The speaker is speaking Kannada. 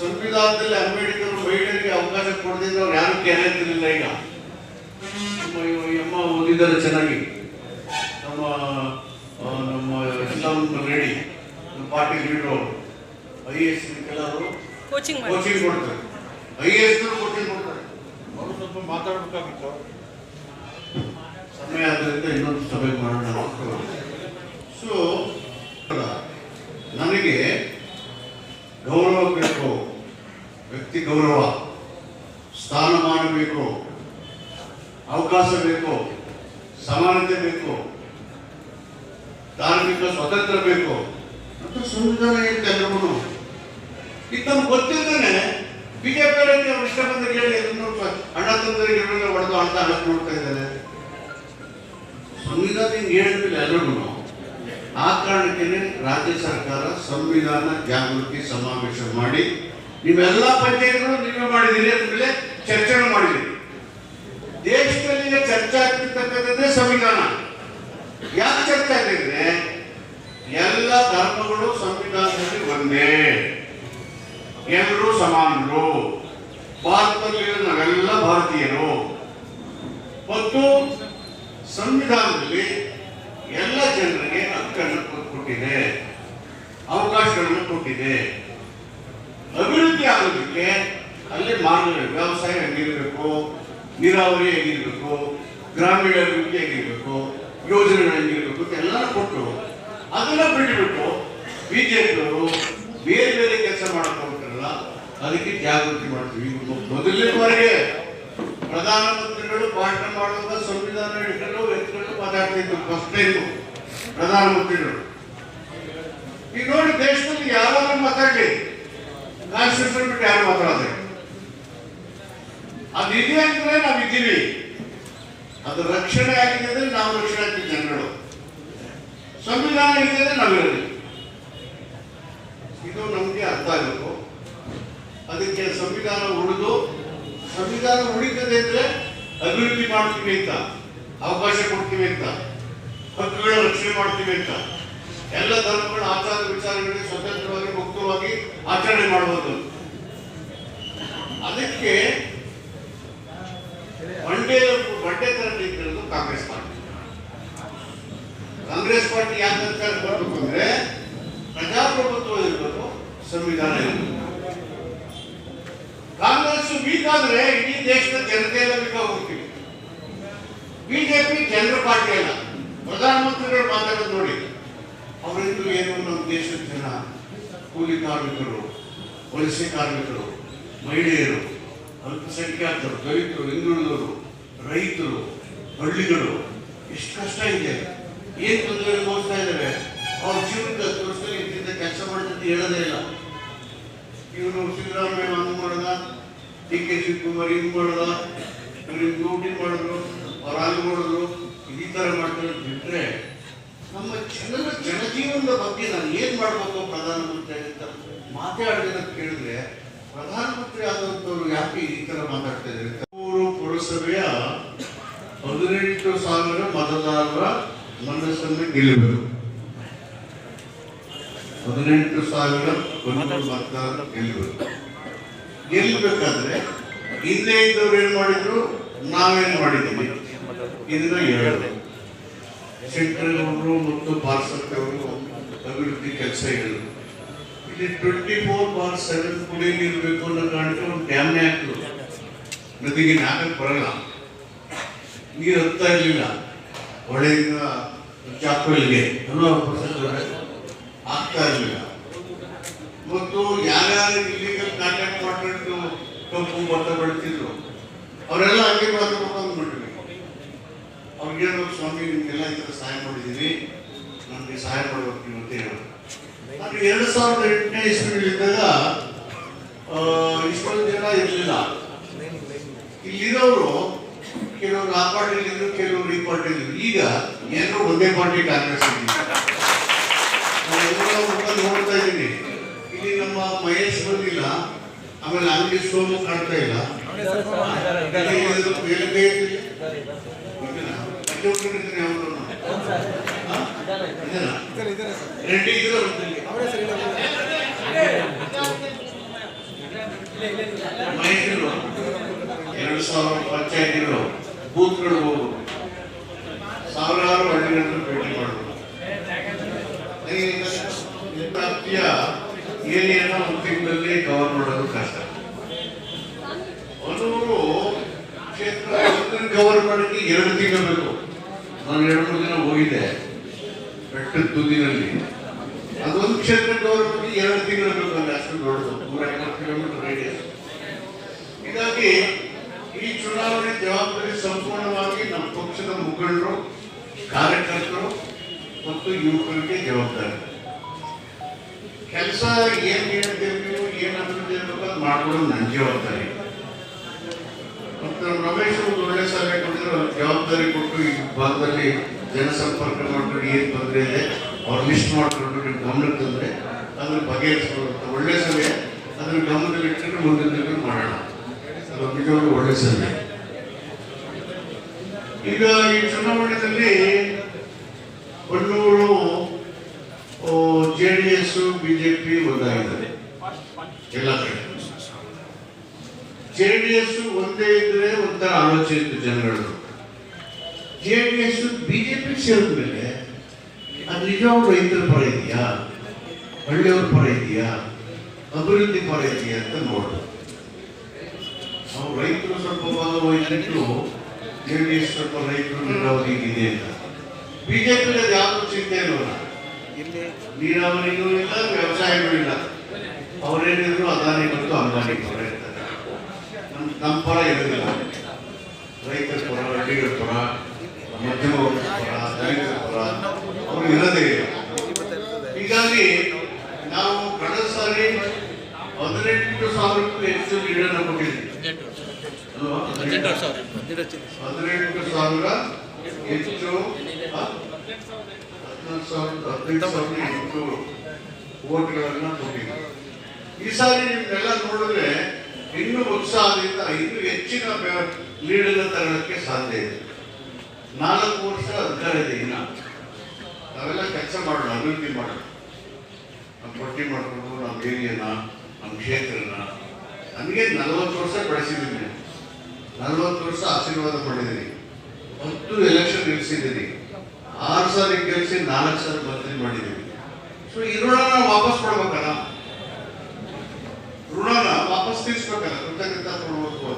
ಸಂವಿಧಾನದಲ್ಲಿ ಅಂಬೇಡ್ಕರ್ ಮಹಿಳೆಯರಿಗೆ ಅವಕಾಶ ಕೊಡದಿದ್ರೆ ಅವ್ರು ಯಾರು ಕೇಳಿರ್ತಿರ್ಲಿಲ್ಲ ಈಗ? ಅಮ್ಮ ಓದಿದ್ದಾರೆ ಚೆನ್ನಾಗಿ. ನಮ್ಮ ನಮ್ಮ ಇಸ್ಲಾಂ ರೆಡಿ ನಮ್ಮ ಪಾರ್ಟಿ ಲೀಡರ್ ಅವರು. ಐ ಎಸ್ ಕೆಲವರು ಕೋಚಿಂಗ್ ಕೋಚಿಂಗ್ ಕೊಡ್ತಾರೆ. ಐ ಎಸ್ ಕೋಚಿಂಗ್ ಕೊಡ್ತಾರೆ. ಅವರು ಸ್ವಲ್ಪ ಮಾತಾಡಬೇಕಾಗಿತ್ತು. ಸಮಯ ಆದ್ದರಿಂದ ಇನ್ನೊಂದು ಸಭೆ ಮಾಡೋಣ ಸೊ ನನಗೆ ಗೌರವ ಬೇಕು. ವ್ಯಕ್ತಿ ಗೌರವ, ಸ್ಥಾನಮಾನ ಬೇಕು, ಅವಕಾಶ ಬೇಕು, ಸಮಾನತೆ ಬೇಕು, ಧಾರ್ಮಿಕ ಸ್ವತಂತ್ರ ಬೇಕು ಅಂತ ಸಂವಿಧಾನ ಹೇಳುತ್ತೆ ಎಲ್ಲರೂ ಇದು ನಮ್ಗೆ ಗೊತ್ತಿದ್ದಾನೆ ಬಿಜೆಪಿ ಅವ್ರು ಇಷ್ಟ ಬಂದ ಕೇಳಿ ಅಣ್ಣ ಹೊಡೆದು ಅರ್ಥ ಹಾಕಿ ನೋಡ್ತಾ ಇದ್ದಾರೆ. ಸಂವಿಧಾನ ಹಿಂಗೆ ಹೇಳಿದ್ಮೇಲೆ ಎಲ್ಲರೂ ಆ ಕಾರಣಕ್ಕೆ ರಾಜ್ಯ ಸರ್ಕಾರ ಸಂವಿಧಾನ ಜಾಗೃತಿ ಸಮಾವೇಶ ಮಾಡಿ ನೀವೆಲ್ಲ ಪಂಚಾಯತ್ಗಳು ನೀವೇ ಮಾಡಿದ್ದೀರಿ ಅಂದ್ಮೇಲೆ ಚರ್ಚೆ ಮಾಡಿದ್ದೀರಿ. ದೇಶದಲ್ಲಿ ಚರ್ಚೆ ಆಗ್ತಿರ್ತಕ್ಕಂಥದ್ದೇ ಸಂವಿಧಾನ. ಯಾಕೆ ಚರ್ಚೆ ಆಗಿದ್ರೆ ಎಲ್ಲ ಧರ್ಮಗಳು ಸಂವಿಧಾನದಲ್ಲಿ ಒಂದೇ. ಎಲ್ಲರೂ ಸಮಾನರು. ಭಾರತದಲ್ಲಿ ನಾವೆಲ್ಲ ಭಾರತೀಯರು. ಮತ್ತು ಸಂವಿಧಾನದಲ್ಲಿ ಎಲ್ಲ ಜನರಿಗೆ ಹಕ್ಕನ್ನು ಕೊಟ್ಟಿದೆ ಅವಕಾಶಗಳನ್ನು ಕೊಟ್ಟಿದೆ. ಆಗೋದಕ್ಕೆ ಅಲ್ಲಿ ಮಾರ್ಗ ವ್ಯವಸಾಯ ಹೇಗಿರಬೇಕು, ನೀರಾವರಿ ಹೇಗಿರಬೇಕು, ಗ್ರಾಮೀಣ ಅಭಿವೃದ್ಧಿ ಹೇಗಿರಬೇಕು, ಯೋಜನೆಗಳು ಹೇಗಿರಬೇಕು ಅಂತ ಎಲ್ಲ ಕೊಟ್ಟು ಅದನ್ನ ಬಿಟ್ಟುಬಿಟ್ಟು ಬಿಜೆಪಿಯವರು ಬೇರೆ ಬೇರೆ ಕೆಲಸ ಮಾಡ್ಕೊಂಡ್ರಲ್ಲ ಅದಕ್ಕೆ ಜಾಗೃತಿ ಮಾಡ್ತೀವಿ. ಮೊದಲಿನವರೆಗೆ ಪ್ರಧಾನಮಂತ್ರಿಗಳು ಭಾಷಣ ಮಾಡುವಾಗ ಸಂವಿಧಾನ ಹಿಡ್ಕೊಂಡು ವ್ಯಕ್ತಿಗಳು ಮಾತಾಡ್ತಿದ್ರು ಫಸ್ಟ್ ಟೈಮ್ ಪ್ರಧಾನಮಂತ್ರಿಗಳು. ಈಗ ನೋಡಿ ದೇಶದಲ್ಲಿ ಯಾರಾದ್ರೂ ಮಾತಾಡ್ಲಿ. ಕಾನ್ಸ್ಟಿಟ್ಯೂಷನ್ ಬಿಟ್ಟು ಯಾರು ಮಾತಾಡೋದು? ಅದು ಇದೆ ಅಂದ್ರೆ ನಾವು ಇದ್ದೀವಿ. ಅದು ರಕ್ಷಣೆ ಆಗಿದೆ ಅಂದ್ರೆ ನಾವು ರಕ್ಷಣೆ ಆಗ್ತೀವಿ ಜನಗಳು. ಸಂವಿಧಾನ ಇದೆ ಅಂದ್ರೆ ನಾವಿರೋದು ಇದು ನಮ್ಗೆ ಅರ್ಥ ಆಗಬೇಕು ಅದಕ್ಕೆ ಸಂವಿಧಾನ ಉಳಿದು, ಸಂವಿಧಾನ ಉಳಿತದೆ ಅಂದ್ರೆ ಅಭಿವೃದ್ಧಿ ಮಾಡ್ತೀವಿ ಅಂತ, ಅವಕಾಶ ಕೊಡ್ತೀವಿ ಅಂತ ಹಕ್ಕುಗಳ ರಕ್ಷಣೆ ಮಾಡ್ತೀವಿ ಅಂತ. ಎಲ್ಲ ಧರ್ಮಗಳ ಆಚಾರ ವಿಚಾರಗಳಿಗೆ ಸ್ವತಂತ್ರವಾಗಿ ಮುಕ್ತವಾಗಿ ಆಚರಣೆ ಮಾಡುವುದು. ಅದಕ್ಕೆ ಬಂಡೆ ಬಂಡೆ ತರ ನಿಂತಿರೋದು ಕಾಂಗ್ರೆಸ್ ಪಾರ್ಟಿ. ಕಾಂಗ್ರೆಸ್ ಪಾರ್ಟಿ ಯಾಕಂತ ಬರ್ಬೇಕು ಅಂದ್ರೆ ಪ್ರಜಾಪ್ರಭುತ್ವ ಇರಬೇಕು ಸಂವಿಧಾನ ಇರಬೇಕು ಕಾಂಗ್ರೆಸ್ ವೀಕ್ ಆದ್ರೆ ಇಡೀ ದೇಶದ ಜನತೆ ಎಲ್ಲ ವೀಕ್ ಹೋಗ್ತೀವಿ. ಬಿಜೆಪಿ ಜನರ ಪಾರ್ಟಿ ಅಲ್ಲ. ಪ್ರಧಾನಮಂತ್ರಿಗಳು ಮಾತಾಡೋದು ನೋಡಿ. ಅವರಿಂದು ಏನು ನಮ್ಮ ದೇಶದ ಜನ? ಕೂಲಿ ಕಾರ್ಮಿಕರು, ವಲಸೆ ಕಾರ್ಮಿಕರು, ಮಹಿಳೆಯರು, ಅಲ್ಪಸಂಖ್ಯಾತರು, ದಲಿತರು, ಹಿಂದುಳಿದವರು, ರೈತರು, ಹಳ್ಳಿಗಳು ಎಷ್ಟು ಕಷ್ಟ ಇದೆ. ಏನು ತೊಂದರೆ ಅನುಭವಿಸ್ತಾ ಇದ್ದಾರೆ ಅವ್ರ ಜೀವನದ ಹತ್ತು ಇದ್ದಿದ್ದ ಕೆಲಸ ಮಾಡ್ತಿದ್ದು ಹೇಳೋದೇ ಇಲ್ಲ. ಇವರು ಸಿದ್ದರಾಮಯ್ಯ ಹಂಗೆ ಮಾಡದ ಡಿ ಕೆ ಶಿವಕುಮಾರ್ ಹಿಂಗೆ ಮಾಡದ, ಇವ್ರು ಹಿಂಗೆ ಡ್ಯೂಟಿ ಮಾಡಿದ್ರು ಅವ್ರು ಹಂಗ್ ಮಾಡಿದ್ರು, ಈ ಥರ ಮಾಡ್ತಾರೆ ಬಿಟ್ಟರೆ ನಮ್ಮ ಜನರ ಜನಜೀವನದ ಬಗ್ಗೆ ನಾನು ಏನ್ ಮಾಡ್ಬೇಕು ಪ್ರಧಾನಮಂತ್ರಿ ಅಂತ ಮಾತಾಡಿದ ಕೇಳಿದ್ರೆ ಪ್ರಧಾನಮಂತ್ರಿ ಆದಂತವ್ರು ಯಾಕೆ ಈ ತರ ಮಾತಾಡ್ತಾ ಇದ್ದಾರೆ? ಪುರಸಭೆಯ ಹದಿನೆಂಟು ಸಾವಿರ ಮತದಾರರ ಮನಸ್ಸನ್ನು ಗೆಲ್ಲಬೇಕು ಹದಿನೆಂಟು ಸಾವಿರ ಮತದಾರ ಗೆಲ್ಲಬೇಕು ಗೆಲ್ಲಬೇಕಾದ್ರೆ ಹಿಂದೆ ಇದ್ದವ್ರು ಏನ್ ಮಾಡಿದ್ರು? ನಾವೇನ್ ಮಾಡಿದ್ದೀವಿ? ಇದನ್ನ ಹೇಳೋದು. ಸೆಂಟ್ರಲ್ ಅವರು ಮತ್ತು ಭಾರತ ಅವರು ಅಭಿವೃದ್ಧಿ ಕೆಲಸ ಹೇಳಿದ್ರು ಇಲ್ಲಿ ಟ್ವೆಂಟಿ ಫೋರ್ ಬಾರ್ ಸೆವೆನ್ ಕುಡಿಯ ನೀರು ಬೇಕು ಅನ್ನೋ ಕಾರಣಕ್ಕೆ ಒಂದು ಡ್ಯಾಮ್ನೇ ಹಾಕಿದ್ರು ನದಿಗೆ ನಾಕಕ್ಕೆ ಬರಲ್ಲ. ನೀರು ಹತ್ತಾ ಇರಲಿಲ್ಲ. ಹೊಳೆಯಿಂದ ಚಾಪಲ್ಗೆ ಆಗ್ತಾ ಇರಲಿಲ್ಲ. ಮತ್ತು ಯಾರ್ಯಾರು ಇಲ್ಲಿಗಲ್ ಕಾಂಟ್ಯಾಕ್ಟ್ ಮಾಡ್ಕೊಂಡು ಕಪ್ಪು ಭತ್ತ ಬೆಳಿತಿದ್ರು ಅವರೆಲ್ಲ ಹಂಗೆ ಮಾಡ್ಬೇಕು ಸಹಾಯ ಮಾಡಿದ್ದೀವಿ. ನಮಗೆ ಸಹಾಯ ಮಾಡಬೇಕು ನೀವು ಅಂತ ಹೇಳೋದು. ನಾನು ಎರಡು ಸಾವಿರದ ಎಂಟನೇ ಇಸ್ವಿಗಳಿದ್ದಾಗ ಇಷ್ಟೊಂದು ಜನ ಇರಲಿಲ್ಲ. ಇಲ್ಲಿರೋರು ಕೆಲವರು ಆ ಪಾರ್ಟಿಲಿದ್ರು ಕೆಲವರು ಈ ಪಾರ್ಟಿಲಿ ಈಗ ಎಲ್ಲರೂ ಒಂದೇ ಪಾರ್ಟಿ ಕಾಂಗ್ರೆಸ್ ಎಲ್ಲ ಮುಖ ನೋಡ್ತಾ ಇದ್ದೀನಿ. ಇಲ್ಲಿ ನಮ್ಮ ಮಹೇಶ್ ಬಂದಿಲ್ಲ ಆಮೇಲೆ ಅಂಗಡಿ ಸೋಮು ಕಾಣ್ತಾ ಇಲ್ಲ. ಇದು ಎಲ್ಲಿಗೆ ಐತಿ? ಇದನ್ನ? ಪ್ರತಿಯೊಬ್ರು ಇದ್ದಾರೆ ಅವ್ರು. ಹಾ? ಇದನ್ನ? ರೆಡ್ಡಿ ಇದ್ರೆ ಮೈಸೂರು ಎರಡು ಸಾವಿರ ಪಂಚಾಯತಿಗಳು ಬೂತ್ಗಳು ಹೋಗುದು ಸಾವಿರಾರು ಹಳ್ಳಿಗಳನ್ನು ಭೇಟಿ ಮಾಡುವುದು ಈ ವ್ಯಾಪ್ತಿಯ ಏರಿಯಾನ ಒಂದು ತಿಂಗಳಲ್ಲಿ ಕವರ್ ಮಾಡೋದು ಕಷ್ಟ. ಒಂದೂರು ಕ್ಷೇತ್ರ ಕವರ್ ಮಾಡೋಕ್ಕೆ ಎರಡು ತಿಂಗಳು ಬೇಕು. ನಾನು ಎರಡು ಮೂರು ದಿನ ಹೋಗಿದ್ದೆ. ಬೆಟ್ಟದ ತುದಿನಲ್ಲಿ. ಅದೊಂದು ಕ್ಷೇತ್ರ ಕವರ್ ಎರಡು ತಿಂಗಳು ಬೇಕು ಅಲ್ಲಿ ಅಷ್ಟು ದೊಡ್ಡದು, ನೂರ ಐವತ್ತು ಕಿಲೋಮೀಟರ್ ರೇಡಿಯಸ್ ಹೀಗಾಗಿ ಈ ಚುನಾವಣೆ ಜವಾಬ್ದಾರಿ ಸಂಪೂರ್ಣವಾಗಿ ನಮ್ಮ ಪಕ್ಷದ ಮುಖಂಡರು, ಕಾರ್ಯಕರ್ತರು ಮತ್ತು ಯುವಕರಿಗೆ ಜವಾಬ್ದಾರಿ. ಕೆಲಸ ಏನ್ ಹೇಳ್ತಿರ್ಬೇಕು ಏನ್ ಅಭಿವೃದ್ಧಿ ಇರ್ಬೇಕು ಅದು ಮಾಡ್ಕೊಳ್ಳೋದು ನನ್ನ ಜವಾಬ್ದಾರಿ. ಮತ್ತು ರಮೇಶ್ ಒಂದು ಒಳ್ಳೆ ಸಲಹೆ ಜವಾಬ್ದಾರಿ ಕೊಟ್ಟು ಈ ಭಾಗದಲ್ಲಿ ಜನಸಂಪರ್ಕ ಮಾಡ್ಕೊಂಡು ಏನು ತೊಂದರೆ ಇದೆ, ಅವ್ರು ಲಿಸ್ಟ್ ಮಾಡಿಕೊಂಡು ನಿಮ್ಮ ಗಮನಕ್ಕೆ ತಂದರೆ ಅದನ್ನು ಬಗೆಹರಿಸ್ಕೊಳ್ಳುತ್ತೆ ಒಳ್ಳೆ ಸಲಹೆ ಅದನ್ನು ಗಮನದಲ್ಲಿ ಇಟ್ಕೊಂಡು ಮುಂದಿನ ದಿನ ಮಾಡೋಣ. ಅದು ನಿಜವಾಗ್ಲೂ ಒಳ್ಳೆ ಸಲಹೆ ಈಗ ಈ ಚುನಾವಣೆಯಲ್ಲಿ Bannur J D S BJP ಒಂದಾಗಿದ್ದಾರೆ. ಎಲ್ಲ ಕಡೆ. ಜೆ ಡಿ ಎಸ್ ಒಂದೇ ಇದ್ರೆ ಒಂಥರ ಆಲೋಚನೆ ಜನಗಳದ್ದು ಜೆ ಡಿ ಎಸ್ ಬಿಜೆಪಿ ಸೇರಿದ ಮೇಲೆ ಅದು ನಿಜವಾಗ್ಲೂ ರೈತರ ಪರ ಇದೆಯಾ? ಹಳ್ಳಿಯವ್ರ ಪರ ಇದೆಯಾ? ಅಭಿವೃದ್ಧಿ ಪರ ಇದೆಯಾ ಅಂತ ನೋಡು ನಾವು ರೈತರು ಸ್ವಲ್ಪ ಭಾಗವಹಿಸಿಟ್ಟು ಜೆ ಡಿ ಎಸ್ ಸ್ವಲ್ಪ ರೈತರು ನೀರಾವರಿ ಇದೆ ಅಂತ. ಬಿಜೆಪಿ ಯಾವುದು ಚಿಂತೆ ಇರೋಲ್ಲ. ನೀರಾವರಿಗೂ ಇಲ್ಲ ವ್ಯವಸಾಯನೂ ಇಲ್ಲ. ಅವರೇನಿದ್ರು ಅದಾನಿ ಮತ್ತು ಅಂಬಾನಿ ಪರ ಇರ್ತಾರೆ. ನಮ್ಮ ನಮ್ಮ ಪರ ಇರೋದಿಲ್ಲ. ರೈತರ ಪರ ಹಳ್ಳಿಗಳ ಪರ. ಮಧ್ಯಮ ವರ್ಗದ ಪರ ದಲಿತರ ಅವರು ಇರೋದೇ ಇಲ್ಲ. ಹೀಗಾಗಿ ನಾವು ಕಳೆದ ಸಾರಿ ಹದಿನೆಂಟು ಸಾವಿರಕ್ಕೂ ಹೆಚ್ಚು ನೀರನ್ನು ಕೊಟ್ಟಿದ್ವಿ ಅಲ್ವಾ? ಹದಿನೆಂಟು ಸಾವಿರ ಹೆಚ್ಚು ಹದಿನೈದು ಸಾವಿರದ ಓಟ್ಗಳನ್ನ ಈ ಸಾರಿ ನಿಮ್ಮೆಲ್ಲ ನೋಡಿದ್ರೆ ಇನ್ನೂ ಉತ್ಸಾಹದಿಂದ ಇನ್ನೂ ಹೆಚ್ಚಿನ ಲೀಡನ್ನು ತಗೊಳ್ಳಕ್ಕೆ ಸಾಧ್ಯ ಇದೆ. ನಾಲ್ಕು ವರ್ಷ ಅಧಿಕಾರ ಇದೆ ಇನ್ನ. ನಾವೆಲ್ಲ ಕೆಲಸ ಮಾಡೋಣ, ಅಭಿವೃದ್ಧಿ ಮಾಡೋಣ. ನಮ್ಮ ಪಟ್ಟಿ ಮಾಡಿಕೊಂಡು ನಮ್ಮ ಏರಿಯಾನ ನಮ್ಮ ಕ್ಷೇತ್ರನ. ನನಗೆ ನಲವತ್ತು ವರ್ಷ ಬೆಳೆಸಿದ್ದೀನಿ ನಲವತ್ತು ವರ್ಷ ಆಶೀರ್ವಾದ ಮಾಡಿದ್ದೀನಿ ಹತ್ತು ಎಲೆಕ್ಷನ್ ನಿಲ್ಲಿಸಿದ್ದೀನಿ ಆರು ಸಾರಿ ಗೆಲ್ಸಿ ನಾಲ್ಕು ಸಾರಿ ಮಂತ್ರಿ ಮಾಡಿದ್ದೀನಿ ಸೊ ಈ ಋಣನ ವಾಪಸ್ ಕೊಡ್ಬೇಕಲ್ಲ? ಋಣನ ವಾಪಸ್ ತೀರಿಸ್ಬೇಕಲ್ಲ? ಕೃತಜ್ಞತಾ ಕೊಡ್ಬೇಕು